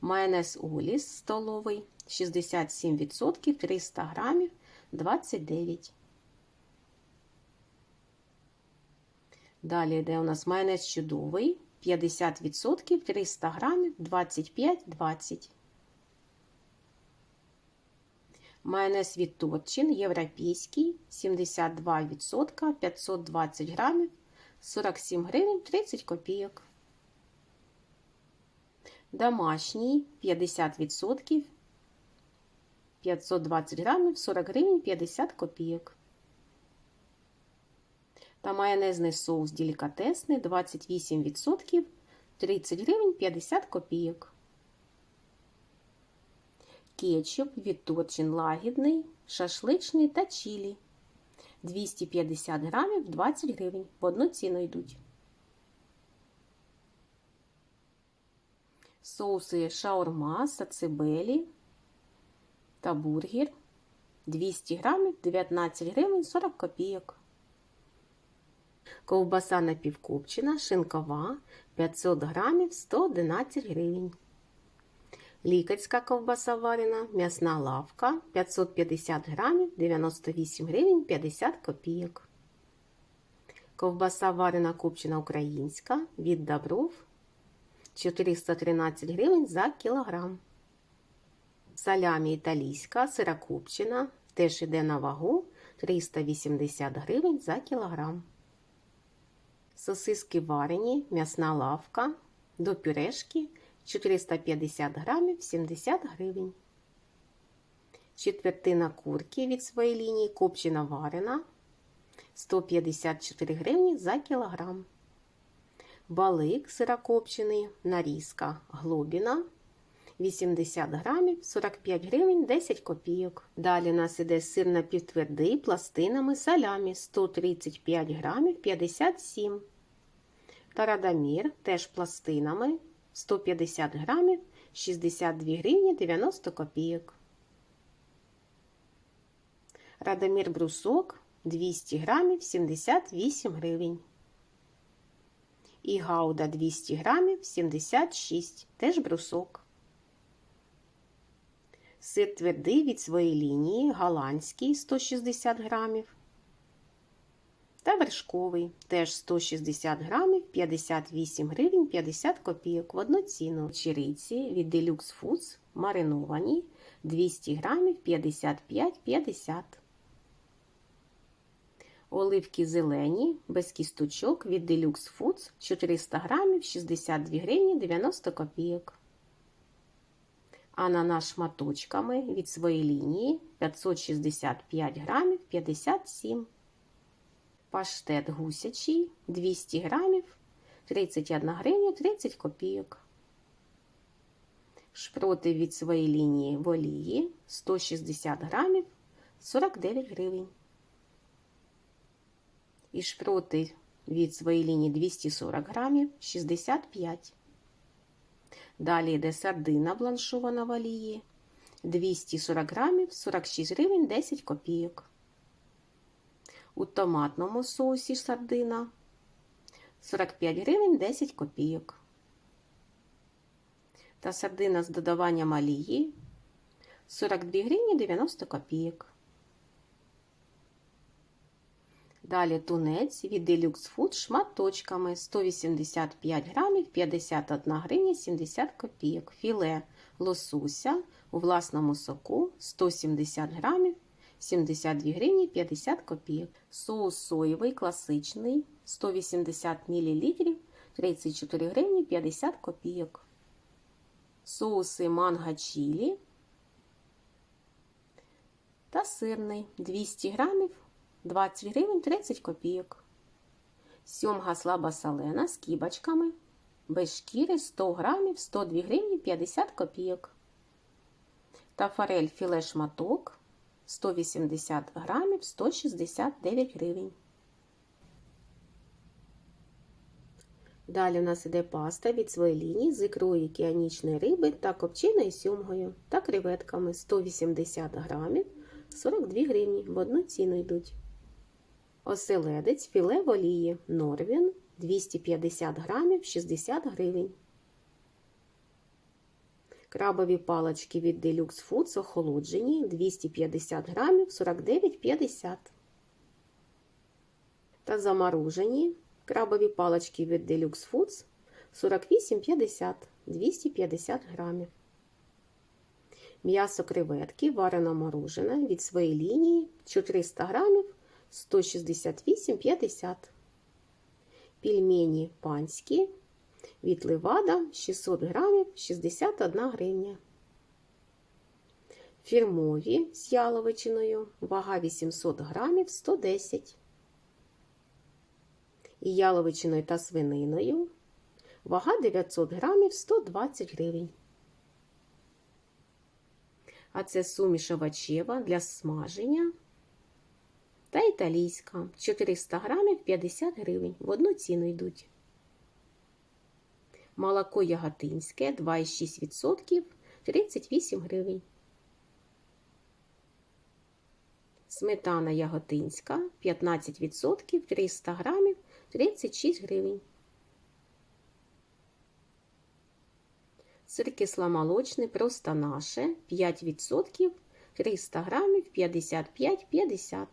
Майонез Оліс столовий 67%, 300 грамів 29. Далі йде у нас майонез чудовий 50%, 300 грамів 25-20. Майонез від європейський 72%, 520 грамів 47 гривень 30 копійок. Домашній 50%, 520 грамів 40 гривень 50 копійок. Та майонезний соус делікатесний 28%, 30 гривень 50 копійок. Кетчуп від Торчин лагідний, шашличний та чилі. 250 грамів 20 гривень. В одну ціну йдуть. Соуси шаурма, сацибелі та бургер. 200 грамів 19 гривень 40 копійок. Ковбаса напівкопчена, шинкова 500 грамів 111 гривень. Лікарська ковбаса варена, м'ясна лавка 550 грамів 98 гривень 50 копійок. Ковбаса варена копчена українська від Добров 413 гривень за кілограм. Салямі італійська сирокопчена теж іде на вагу 380 гривень за кілограм. Сосиски варені, м'ясна лавка до пюрешки 450 грамів 70 гривень. Четвертина курки від своєї лінії копчена варена 154 гривні за кілограм. Балик сирокопчений, нарізка глобіна 80 грамів 45 гривень 10 копійок. Далі у нас іде сир напівтвердий пластинами салямі 135 грамів 57. Тарадамір теж пластинами 150 грамів 62 гривні 90 копійок. Радомір брусок 200 грамів 78 гривень. І гауда 200 грамів 76, теж брусок. Сир твердий від своєї лінії, голландський 160 грамів. Та вершковий теж 160 грамів 58 гривень 50 копійок в одну ціну. Чириці від Deluxe Foods мариновані 200 грамів 55-50. Оливки зелені без кісточок від Deluxe Foods 400 грамів 62 гривні 90 копійок. Ананас шматочками від своєї лінії 565 грамів 57. Паштет гусячий 200 грамів 31 гривня 30 копійок. Шпроти від своєї лінії в олії 160 грамів 49 гривень. І шпроти від своєї лінії 240 грамів 65. Далі йде сардина бланшована в олії 240 грамів 46 гривень 10 копійок. У томатному соусі сардина 45 гривень 10 копійок. Та сардина з додаванням олії 42 гривні 90 копійок. Далі тунець від Deluxe Food шматочками 185 грамів 51 гривня 70 копійок. Філе лосуся у власному соку 170 грамів 72 гривні 50 копійок. Соус соєвий класичний 180 мл 34 гривні 50 копійок. Соуси манго чилі та сирний 200 грамів 20 гривень 30 копійок. Сьомга слабосолена з кібочками. Без шкіри 100 грамів 102 гривні 50 копійок. Та форель філе шматок 180 грамів 169 гривень. Далі у нас іде паста від своєї лінії з ікрою океанічної риби та копченою сьомгою та креветками 180 грамів 42 гривні. В одну ціну йдуть. Оселедець філе в олії Норвін 250 грамів 60 гривень. Крабові палички від Deluxe Foods охолоджені 250 грамів 49,50. Та заморожені крабові палички від Deluxe Foods 48,50 250 грамів. М'ясо креветки варено морожене від своєї лінії 400 грамів 168,50. Пельмені панські від Левада 600 грамів 61 гривня. Фірмові з яловичиною вага 800 грамів 110. І яловичиною та свининою вага 900 грамів 120 гривень. А це суміш овочева для смаження та італійська 400 грамів 50 гривень. В одну ціну йдуть. Молоко яготинське 2,6% 38 гривень. Сметана яготинська 15% 300 грамів 36 гривень. Сир кисломолочний просто наше 5% 300 грамів 55,50.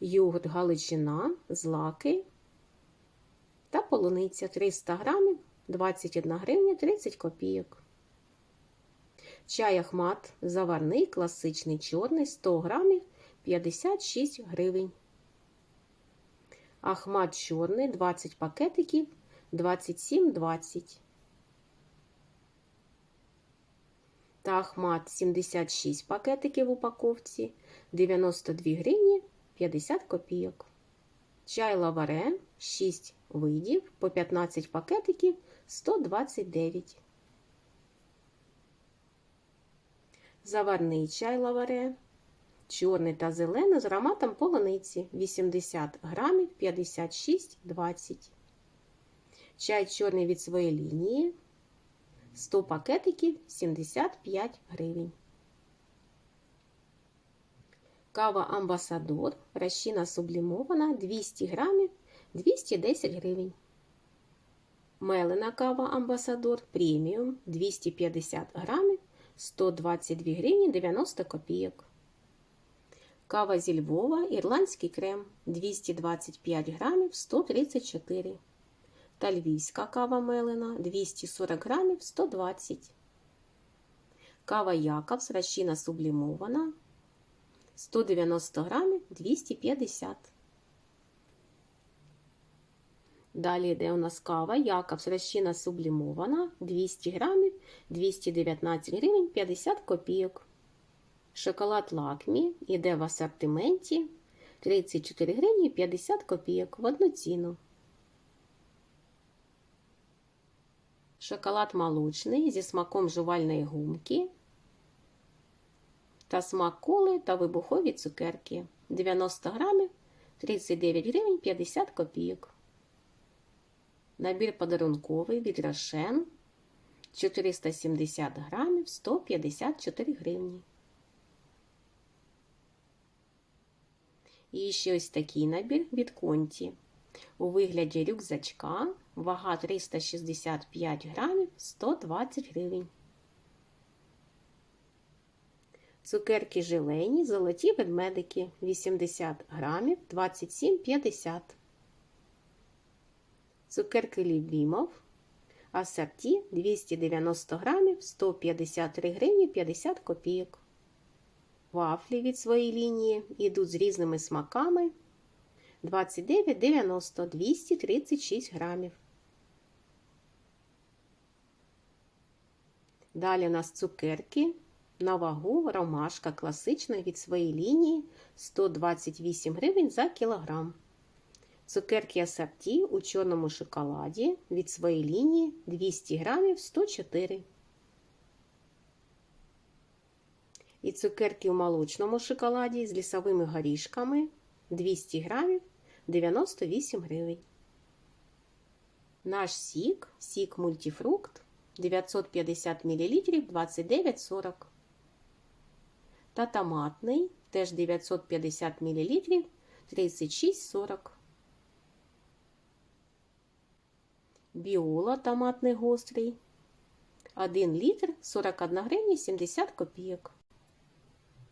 Йогурт галичина, злаки та полуниця 300 грамів 21 гривня 30 копійок. Чай Ахмат заварний, класичний чорний 100 грамів 56 гривень. Ахмат чорний 20 пакетиків 27,20. Та Ахмат 76 пакетиків в упаковці 92 гривні 50 копійок. Чай лаваре 6 видів по 15 пакетиків 129. Заварний чай лаваре. Чорний та зелений з ароматом полуниці 80 грамів 56,20. Чай чорний від своєї лінії 100 пакетиків 75 гривень. Кава Амбасадор розчина сублімована 200 грамів 210 гривень. Мелена кава Амбасадор преміум 250 грамів 122 гривні 90 копійок. Кава зі Львова ірландський крем 225 грамів 134 та львівська кава мелена 240 грамів 120. Кава Якобс розчина сублімована 190 грамів 250. Далі йде у нас кава Якобс розчина сублімована 200 грамів 219 гривень 50 копійок. Шоколад лакмі йде в асортименті 34 гривні 50 копійок в одну ціну. Шоколад молочний зі смаком жувальної гумки та смак коли та вибухові цукерки 90 грамів 39 гривень 50 копійок. Набір подарунковий від Рошен 470 грамів 154 гривні. І ще ось такий набір від Конті. У вигляді рюкзачка вага 365 грамів 120 гривень. Цукерки желені, золоті ведмедики 80 грамів 27,50. Цукерки Лібімов асорті 290 грамів 153 гривні 50 копійок. Вафлі від своєї лінії йдуть з різними смаками 29,90 236 грамів. Далі у нас цукерки на вагу ромашка класична від своєї лінії 128 гривень за кілограм. Цукерки асорті у чорному шоколаді від своєї лінії 200 грамів 104. І цукерки у молочному шоколаді з лісовими горішками 200 грамів 98 гривень. Наш сік, сік мультифрукт 950 мл 29,40. Та томатний теж 950 мл 36,40. Біола томатний гострий. 1 літр 41 гривня 70 копійок.